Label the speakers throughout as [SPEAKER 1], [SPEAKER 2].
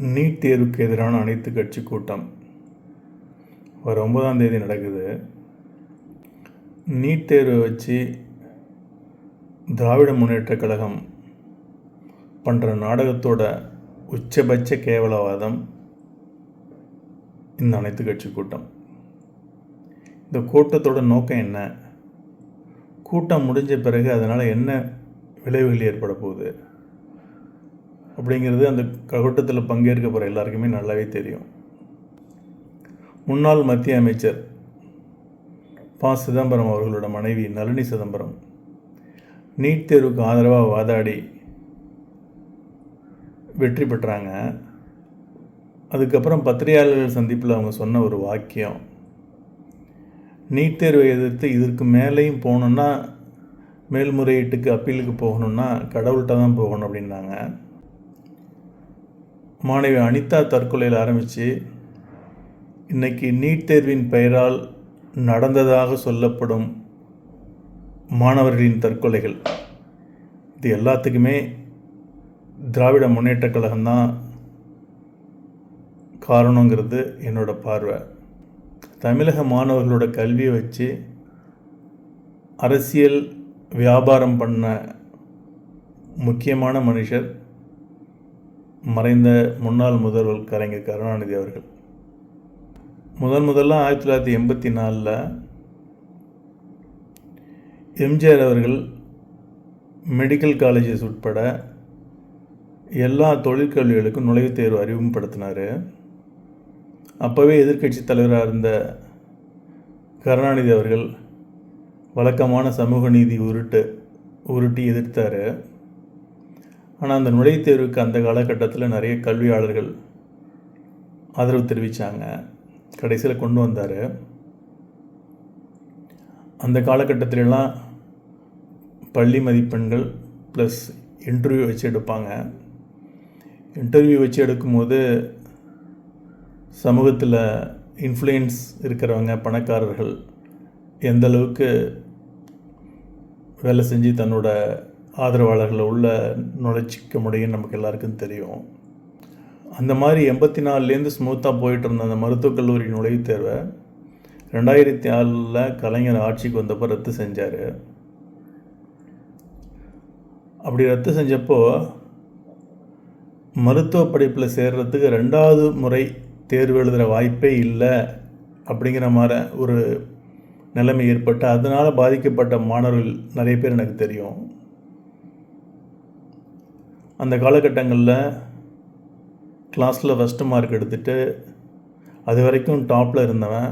[SPEAKER 1] NEET தேர்வுக்கு எதிரான அனைத்து கட்சி கூட்டம். ஒரு ஒன்பதாம் தேதி நடக்குது. நீட் தேர்வை வச்சு திராவிட முன்னேற்றக் கழகம் பண்ணுற நாடகத்தோட உச்சபட்ச கேவலவாதம் இந்த அனைத்து கட்சி கூட்டம். இந்த கூட்டத்தோட நோக்கம் என்ன? கூட்டம் முடிஞ்ச பிறகு அதனால் என்ன விளைவுகள் ஏற்பட போகுது? அப்படிங்கிறது அந்த கூட்டத்தில் பங்கேற்க போகிற எல்லாருக்குமே நல்லாவே தெரியும். முன்னாள் மத்திய அமைச்சர் ப. சிதம்பரம் அவர்களோட மனைவி நளினி சிதம்பரம் நீட் தேர்வுக்கு ஆதரவாக வாதாடி வெற்றி பெற்றாங்க. அதுக்கப்புறம் பத்திரிகையாளர்கள் சந்திப்பில் அவங்க சொன்ன ஒரு வாக்கியம் நீட் தேர்வை எதிர்த்து இதற்கு மேலேயும் போகணுன்னா மேல்முறையீட்டுக்கு அப்பீலுக்கு போகணுன்னா கடவுள்கிட்ட தான் போகணும் அப்படின்னாங்க. மாணவி அனிதா தற்கொலையில் ஆரம்பித்து இன்னைக்கு நீட் தேர்வின் பெயரால் நடந்ததாக சொல்லப்படும் மாணவர்களின் தற்கொலைகள். இது எல்லாத்துக்குமே திராவிட முன்னேற்றக் கழகம்தான் காரணங்கிறது என்னோட பார்வை. தமிழக மாணவர்களோட கல்வியை வச்சு அரசியல் வியாபாரம் பண்ண முக்கியமான மனுஷர் மறைந்த முன்னாள் முதல்வர் கலைஞர் கருணாநிதி அவர்கள். முதன் முதல்ல ஆயிரத்தி தொள்ளாயிரத்தி எண்பத்தி நாலில் எம்ஜிஆர் அவர்கள் மெடிக்கல் காலேஜஸ் உட்பட எல்லா தொழிற்கல்விகளுக்கும் நுழைவுத் தேர்வு அறிமுகப்படுத்தினார். அப்போவே எதிர்க்கட்சி தலைவராக இருந்த கருணாநிதி அவர்கள் வழக்கமான சமூக நீதி உருட்டு உருட்டி எதிர்த்தார். ஆனால் அந்த நுழைவுத் தேர்வுக்கு அந்த காலகட்டத்தில் நிறைய கல்வியாளர்கள் ஆதரவு தெரிவித்தாங்க கடைசியில் கொண்டு வந்தார். அந்த காலகட்டத்திலலாம் பள்ளி மதிப்பெண்கள் ப்ளஸ் இன்டர்வியூ வச்சு எடுப்பாங்க. இன்டர்வியூ வச்சு எடுக்கும்போது சமூகத்தில் இன்ஃப்ளூயன்ஸ் இருக்கிறவங்க பணக்காரர்கள் எந்த அளவுக்கு வேலை செஞ்சு தன்னோட ஆதரவாளர்கள் உள்ள நுழைச்சிக்க முடியும்னு நமக்கு எல்லாருக்கும் தெரியும். அந்த மாதிரி எண்பத்தி நாலுலேருந்து ஸ்மூத்தாக போயிட்டு இருந்த அந்த மருத்துவக் கல்லூரி நுழைவுத் தேர்வை ரெண்டாயிரத்தி ஆறில் கலைஞர் ஆட்சிக்கு வந்தப்போ ரத்து செஞ்சார். அப்படி ரத்து செஞ்சப்போ மருத்துவ படிப்பில் சேர்றதுக்கு ரெண்டாவது முறை தேர்வு எழுதுகிற வாய்ப்பே இல்லை அப்படிங்கிற மாதிரி ஒரு நிலைமை ஏற்பட்டு அதனால் பாதிக்கப்பட்ட மாணவர்கள் நிறைய பேர் எனக்கு தெரியும். அந்த காலகட்டங்களில் கிளாஸில் ஃபஸ்ட்டு மார்க் எடுத்துகிட்டு அது வரைக்கும் டாப்பில் இருந்தவன்.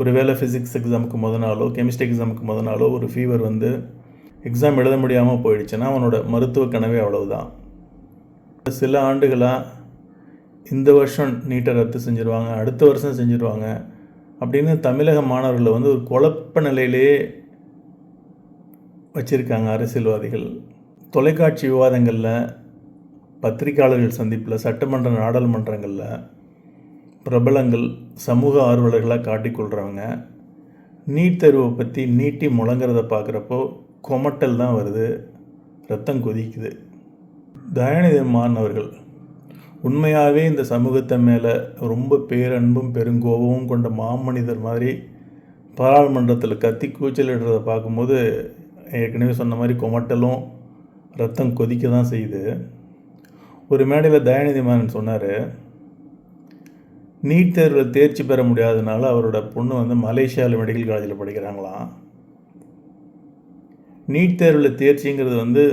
[SPEAKER 1] ஒருவேளை ஃபிசிக்ஸ் எக்ஸாமுக்கு முத நாளோ கெமிஸ்ட்ரி எக்ஸாமுக்கு முத நாளோ ஒரு ஃபீவர் வந்து எக்ஸாம் எழுத முடியாமல் போயிடுச்சுன்னா அவனோட மருத்துவ கனவே அவ்வளவுதான். சில ஆண்டுகளாக இந்த வருஷம் நீட்டை ரத்து செஞ்சுருவாங்க அடுத்த வருஷம் செஞ்சுருவாங்க அப்படின்னு தமிழக மாணவர்களை வந்து ஒரு குழப்ப நிலையிலேயே வச்சுருக்காங்க அரசியல்வாதிகள். தொலைக்காட்சி விவாதங்களில் பத்திரிகையாளர்கள் சந்திப்பில் சட்டமன்ற நாடாளுமன்றங்களில் பிரபலங்கள் சமூக ஆர்வலர்களாக காட்டிக்கொள்கிறவங்க நீட் தேர்வை பற்றி நீட்டி முழங்குறத பார்க்குறப்போ கொமட்டல் தான் வருது ரத்தம் கொதிக்குது. தயாநிதி மாணவர்கள் உண்மையாகவே இந்த சமூகத்தை மேலே ரொம்ப பேரன்பும் பெருங்கோபமும் கொண்ட மாமனிதர் மாதிரி பாராளுமன்றத்தில் கத்தி கூச்சலிடுறதை பார்க்கும்போது ஏற்கனவே சொன்ன மாதிரி கொமட்டலும் ரத்தம் கொதிக்க தான் செய்யுது. ஒரு மேடையில் தயாநிதி மாறன் சொன்னார் நீட் தேர்வில் தேர்ச்சி பெற முடியாதனால அவரோட பொண்ணு வந்து மலேசியாவில் மெடிக்கல் காலேஜில் படிக்கிறாங்களாம். நீட் தேர்வில் தேர்ச்சிங்கிறது வந்து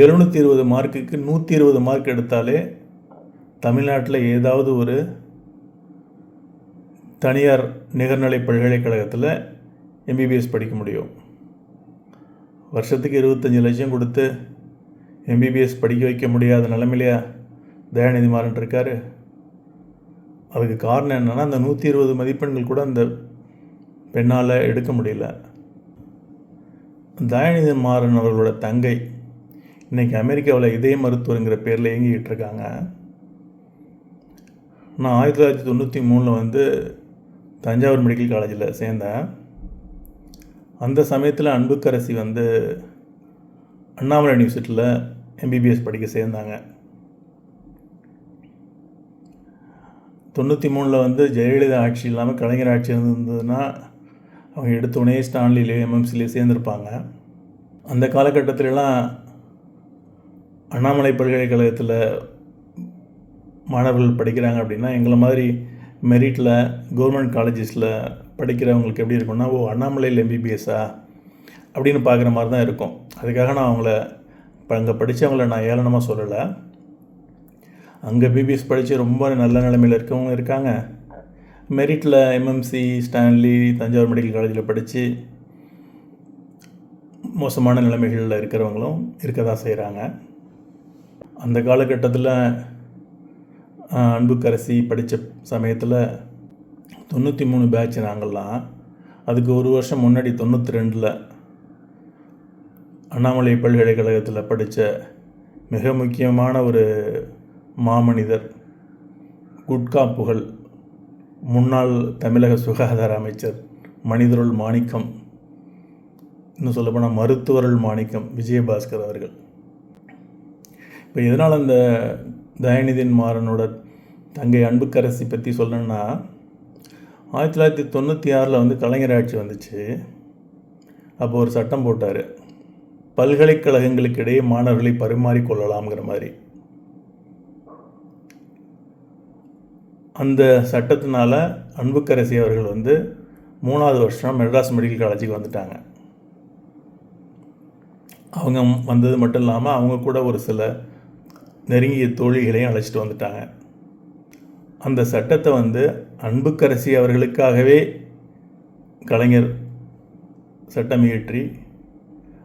[SPEAKER 1] எழுநூற்றி இருபது மார்க்குக்கு நூற்றி இருபது மார்க் எடுத்தாலே தமிழ்நாட்டில் ஏதாவது ஒரு தனியார் நிகர்நிலை பல்கலைக்கழகத்தில் எம்பிபிஎஸ் படிக்க முடியும். வருஷத்துக்கு இருபத்தஞ்சி லட்சம் கொடுத்து எம்பிபிஎஸ் படிக்க வைக்க முடியாத நிலமையிலையா தயாநிதி மாறன் இருக்கார். அதுக்கு காரணம் என்னென்னா அந்த நூற்றி இருபது மதிப்பெண்கள் கூட அந்த பெண்ணால் எடுக்க முடியல. தயாநிதி மாறன் அவர்களோட தங்கை இன்றைக்கி அமெரிக்காவில் இதய மருத்துவருங்கிற பேரில் இயங்கிக்கிட்டு இருக்காங்க. நான் ஆயிரத்தி தொள்ளாயிரத்தி தொண்ணூற்றி மூணில் வந்து தஞ்சாவூர் மெடிக்கல் காலேஜில் சேர்ந்தேன். அந்த சமயத்தில் அன்புக்கரசி வந்து அண்ணாமலை யூனிவர்சிட்டியில் எம்பிபிஎஸ் படிக்க சேர்ந்தாங்க. தொண்ணூற்றி மூணில் வந்து ஜெயலலிதா ஆட்சி இல்லாமல் கலைஞர் ஆட்சி இருந்ததுன்னா அவங்க எடுத்தோடனே ஸ்டான்லிலே எம்எம்சிலே சேர்ந்துருப்பாங்க. அந்த காலகட்டத்திலலாம் அண்ணாமலை பல்கலைக்கழகத்தில் மாணவர்கள் படிக்கிறாங்க அப்படின்னா எங்களை மாதிரி மெரிட்டில் கவர்மெண்ட் காலேஜஸில் படிக்கிறவங்களுக்கு எப்படி இருக்கும்னா ஓ அண்ணாமலையில் எம்பிபிஎஸ்ஸா அப்படின்னு பார்க்குற மாதிரி தான் இருக்கும். அதுக்காக நான் அவங்கள இப்போ அங்கே படித்தவங்கள நான் ஏளனமாக சொல்லலை. அங்கே பிபிஎஸ் படித்து ரொம்ப நல்ல நிலைமையில் இருக்கவங்க இருக்காங்க. மெரிட்டில் எம்எம்சி ஸ்டான்லி தஞ்சாவூர் மெடிக்கல் காலேஜில் படித்து மோசமான நிலைமைகளில் இருக்கிறவங்களும் இருக்க தான் செய்கிறாங்க அந்த காலகட்டத்தில் அன்புக்கரசி படித்த சமயத்தில் தொண்ணூற்றி மூணு பேட்ச் நாங்கள்லாம். அதுக்கு ஒரு வருஷம் முன்னாடி தொண்ணூற்றி ரெண்டில் அண்ணாமலை பல்கலைக்கழகத்தில் படித்த மிக முக்கியமான ஒரு மாமனிதர் குட்கா புகழ் முன்னாள் தமிழக சுகாதார அமைச்சர் மனிதருள் மாணிக்கம் இன்னும் சொல்லப்போனால் மருத்துவருள் மாணிக்கம் விஜயபாஸ்கர் அவர்கள். இப்போ எதனால் அந்த தயநிதின் மாறனோட தங்கை அன்புக்கரசி பற்றி சொல்லணுன்னா ஆயிரத்தி தொள்ளாயிரத்தி தொண்ணூற்றி ஆறில் வந்து கலைஞர் ஆட்சி வந்துச்சு. அப்போ ஒரு சட்டம் போட்டார். பல்கலைக்கழகங்களுக்கு இடையே மாணவர்களை பரிமாறிக்கொள்ளலாம்ங்கிற மாதிரி. அந்த சட்டத்தினால அன்புக்கரசி அவர்கள் வந்து மூணாவது வருஷம் மெட்ராஸ் மெடிக்கல் காலேஜுக்கு வந்துட்டாங்க. அவங்க வந்தது மட்டும் இல்லாமல் அவங்க கூட ஒரு சில நெருங்கிய தோழிகளையும் அழைச்சிட்டு வந்துட்டாங்க. அந்த சட்டத்தை வந்து அன்புக்கரசி அவர்களுக்காகவே கலைஞர் சட்டம் இயற்றி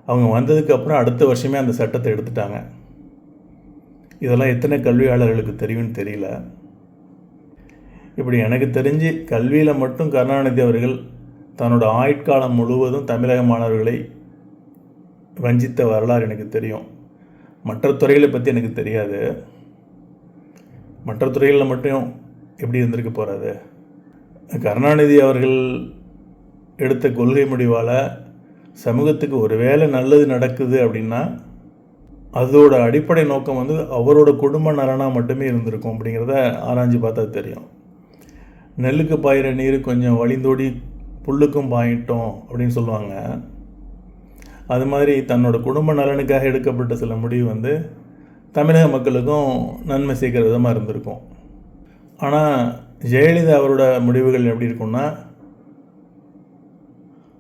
[SPEAKER 1] அவங்க வந்ததுக்கப்புறம் அடுத்த வருஷமே அந்த சட்டத்தை எடுத்துட்டாங்க. இதெல்லாம் எத்தனை கல்வியாளர்களுக்கு தெரியும்னு தெரியல. இப்படி எனக்கு தெரிஞ்சு கல்வியில் மட்டும் கருணாநிதி அவர்கள் தன்னோட ஆயுட்காலம் முழுவதும் தமிழக மாணவர்களை வஞ்சித்த வரலாறு எனக்கு தெரியும். மற்ற துறைகளை பற்றி எனக்கு தெரியாது. மற்ற துறைகளில் மட்டும் எப்படி இருந்திருக்க போகிறது கருணாநிதி அவர்கள் எடுத்த கொள்கை முடிவால் சமூகத்துக்கு ஒரு வேலை நல்லது நடக்குது அப்படின்னா அதோட அடிப்படை நோக்கம் வந்து அவரோட குடும்ப நலனாக மட்டுமே இருந்திருக்கும் அப்படிங்கிறத ஆராய்ஞ்சு பார்த்தா தெரியும். நெல்லுக்கு பாயிற நீர் கொஞ்சம் வழிந்தோடி புல்லுக்கும் பாயிட்டோம் அப்படின்னு சொல்லுவாங்க. அது மாதிரி தன்னோட குடும்ப நலனுக்காக எடுக்கப்பட்ட சில முடிவு வந்து தமிழக மக்களுக்கும் நன்மை சேர்க்குற விதமாக இருந்திருக்கும். ஆனால் ஜெயலலிதா அவரோட முடிவுகள் எப்படி இருக்கும்னா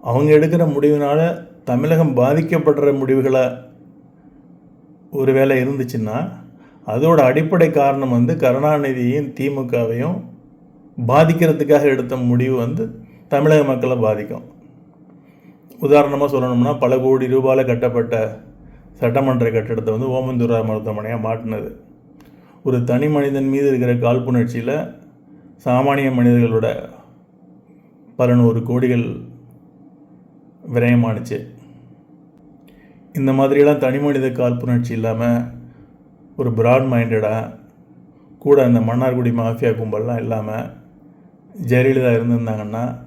[SPEAKER 1] அவங்க எடுக்கிற முடிவினால் தமிழகம் பாதிக்கப்படுற முடிவுகளை ஒரு வேளை இருந்துச்சுன்னா அதோட அடிப்படை காரணம் வந்து கருணாநிதியையும் திமுகவையும் பாதிக்கிறதுக்காக எடுத்த முடிவு வந்து தமிழக மக்களை பாதிக்கும். உதாரணமாக சொல்லணும்னா பல கோடி ரூபாயில் கட்டப்பட்ட சட்டமன்ற கட்டிடத்தை வந்து ஓமந்தூரா மருத்துவமனையாக மாட்டினது ஒரு தனி மனிதன் மீது இருக்கிற காழ்ப்புணர்ச்சியில் சாமானிய மனிதர்களோட பல நூறு கோடிகள் விரயமானுச்சு. இந்த மாதிரியெல்லாம் தனி மனித காழ்ப்புணர்ச்சி இல்லாமல் ஒரு பிராட் மைண்டடாக கூட அந்த மன்னார்குடி மாஃபியா கும்பல்லாம் இல்லாமல் ஜெயலலிதா இருந்திருந்தாங்கன்னா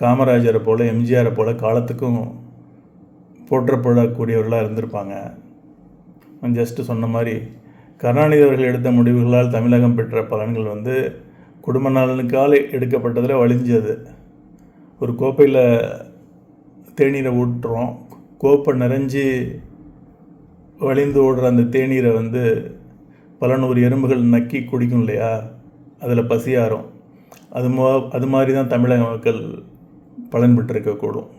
[SPEAKER 1] காமராஜரை போல் எம்ஜிஆரை போல் காலத்துக்கும் போற்றப்படக்கூடியவர்களாக இருந்திருப்பாங்க. ஜஸ்ட்டு சொன்ன மாதிரி கருணாநிதி அவர்கள் எடுத்த முடிவுகளால் தமிழகம் பெற்ற பலன்கள் வந்து குடும்ப நலனுக்கால் எடுக்கப்பட்டதில் வழிஞ்சது ஒரு கோப்பையில் தேநீரை ஊட்டுறோம். கோப்பை நிறைஞ்சி வழிந்து ஓடுற அந்த தேநீரை வந்து பல நூறு எறும்புகள் நக்கி குடிக்கும் இல்லையா? அதில் பசியாரும் அது மோ அது மாதிரி தான் தமிழக மக்கள் பலன் பெற்றிருக்கக்கூடும்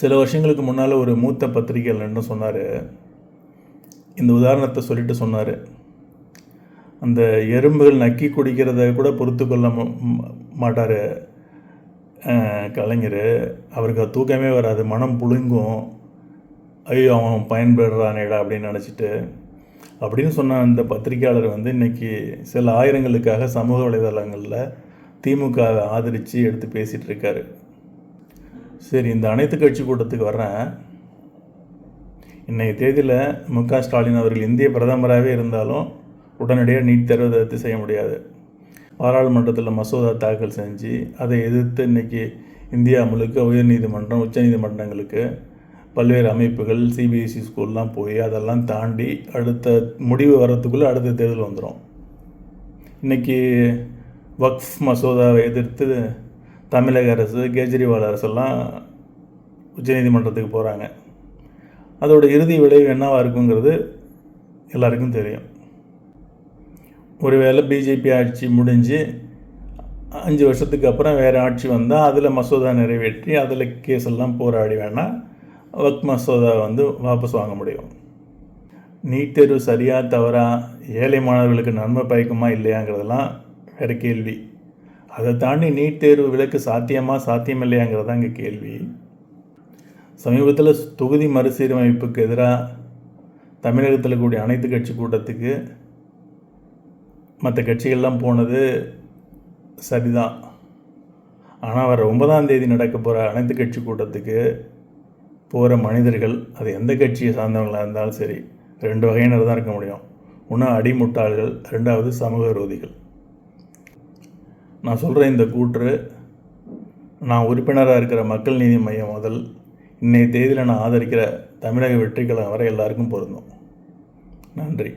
[SPEAKER 1] சில வருஷங்களுக்கு முன்னால் ஒரு மூத்த பத்திரிகையில் என்ன சொன்னார். இந்த உதாரணத்தை சொல்லிட்டு சொன்னார். அந்த எறும்புகள் நக்கி குடிக்கிறத கூட பொறுத்து கொள்ள மாட்டார் கலைஞர். அவருக்கு தூக்கமே வராது மனம் புழுங்கும். ஐயோ அவன் பயன்படுறானேடா அப்படின்னு நினச்சிட்டு. அப்படின்னு சொன்ன அந்த பத்திரிகையாளர் வந்து இன்றைக்கி சில ஆயிரங்களுக்காக சமூக வலைதளங்களில் திமுகவை ஆதரித்து எடுத்து பேசிகிட்டு இருக்காரு. சரி இந்த அனைத்து கட்சி கூட்டத்துக்கு வர்றேன். இன்றைய தேதியில் மு க ஸ்டாலின் அவர்கள் இந்திய பிரதமராகவே இருந்தாலும் உடனடியாக நீட் தேர்வு ரத்து செய்ய முடியாது. பாராளுமன்றத்தில் மசோதா தாக்கல் செஞ்சு அதை எதிர்த்து இன்றைக்கி இந்தியா முழுக்க உயர்நீதிமன்றம் உச்சநீதிமன்றங்களுக்கு பல்வேறு அமைப்புகள் சிபிஎஸ்சி ஸ்கூல்லாம் போய் அதெல்லாம் தாண்டி அடுத்த முடிவு வர்றதுக்குள்ளே அடுத்த தேர்தல் வந்துடும் இன்றைக்கி வக்ஃப் மசோதாவை எதிர்த்து தமிழக அரசு கேஜ்ரிவால் அரசெல்லாம் உச்சநீதிமன்றத்துக்கு போகிறாங்க அதோட இறுதி விளைவு என்னவாக இருக்குங்கிறது எல்லாருக்கும் தெரியும். ஒருவேளை பிஜேபி ஆட்சி முடிஞ்சு அஞ்சு வருஷத்துக்கு அப்புறம் வேறு ஆட்சி வந்தால் அதில் மசோதா நிறைவேற்றி அதில் கேஸ் எல்லாம் போராடி வேணால் வக் மசோதா வந்து வாபஸ் வாங்க முடியும். நீட் தேர்வு சரியாக தவறா ஏழை மாணவர்களுக்கு நன்மை பயக்குமா இல்லையாங்கிறதெல்லாம் வேறு கேள்வி. அதை தாண்டி நீட் தேர்வு விலக்கு சாத்தியமாக சாத்தியம் இல்லையாங்கிறது தான் இங்கே கேள்வி. சமீபத்தில் தொகுதி மறுசீரமைப்புக்கு எதிராக தமிழகத்தில் கூடிய அனைத்து கட்சி கூட்டத்துக்கு மற்ற கட்சிகள்லாம் போனது சரிதான். ஆனால் வர ஒன்பதாம் தேதி நடக்க போகிற அனைத்து கட்சி கூட்டத்துக்கு போகிற மனிதர்கள் அது எந்த கட்சியை சார்ந்தவங்களாக இருந்தாலும் சரி ரெண்டு வகையினர் தான் இருக்க முடியும். ஒன்று அடிமுட்டாள்கள் ரெண்டாவது சமூக விரோதிகள். நான் சொல்கிற இந்த கூற்று நான் உறுப்பினராக இருக்கிற மக்கள் நீதி மையம் முதல் இன்றைய தேதியில் நான் ஆதரிக்கிற தமிழக வெற்றிக்கழகம் வரை எல்லாருக்கும் பொருந்தும். நன்றி.